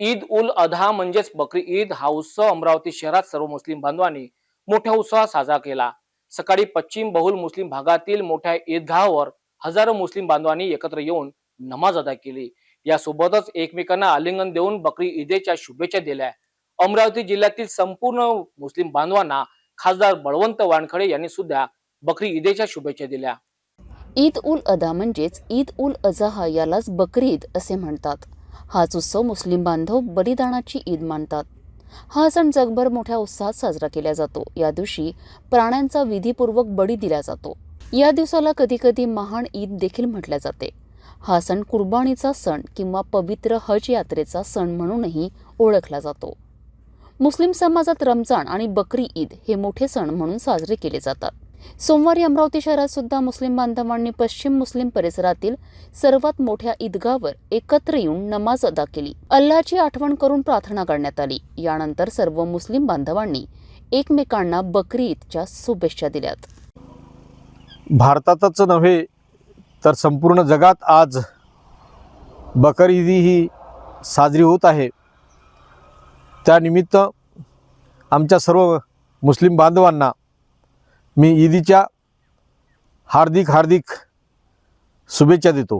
ईद उल अधा म्हणजेच बकरी ईद हा उत्सव अमरावती शहरात सर्व मुस्लिम बांधवांनी मोठ्या उत्साहात साजरा केला. सकाळी पश्चिम बहुल मुस्लिम भागातील मोठ्या ईदगाहावर हजारो मुस्लिम बांधवांनी एकत्र येऊन नमाज अदा केली. यासोबतच एकमेकांना आलिंगन देऊन बकरी ईदेच्या शुभेच्छा दिल्या. अमरावती जिल्ह्यातील संपूर्ण मुस्लिम बांधवांना खासदार बळवंत वानखडे यांनी सुद्धा बकरी ईदेच्या शुभेच्छा दिल्या. ईद उल अदा म्हणजेच ईद उल अजहा यालाच बकरी ईद असे म्हणतात. हाच उत्सव मुस्लिम बांधव बलिदानाची ईद मानतात. हा सण जगभर मोठ्या उत्साहात साजरा केला जातो. या दिवशी प्राण्यांचा विधीपूर्वक बळी दिला जातो. या दिवसाला कधीकधी महान ईद देखील म्हटल्या जाते. हा सण कुर्बानीचा सण किंवा पवित्र हज यात्रेचा सण म्हणूनही ओळखला जातो. मुस्लिम समाजात रमजान आणि बकरी ईद हे मोठे सण म्हणून साजरे केले जातात. सोमवारी अमरावती शहरात सुद्धा मुस्लिम बांधवांनी पश्चिम मुस्लिम परिसरातील सर्वात मोठ्या ईदगावर एकत्र येऊन नमाज अदा केली. अल्लाची आठवण करून प्रार्थना करण्यात आली. यानंतर सर्व मुस्लिम बांधवांनी एकमेकांना बकरी ईदच्या शुभेच्छा दिल्यात. भारतातच नव्हे तर संपूर्ण जगात आज बकर ईदी ही साजरी होत आहे. त्यानिमित्त आमच्या सर्व मुस्लिम बांधवांना मी ईदीच्या हार्दिक हार्दिक शुभेच्छा देतो.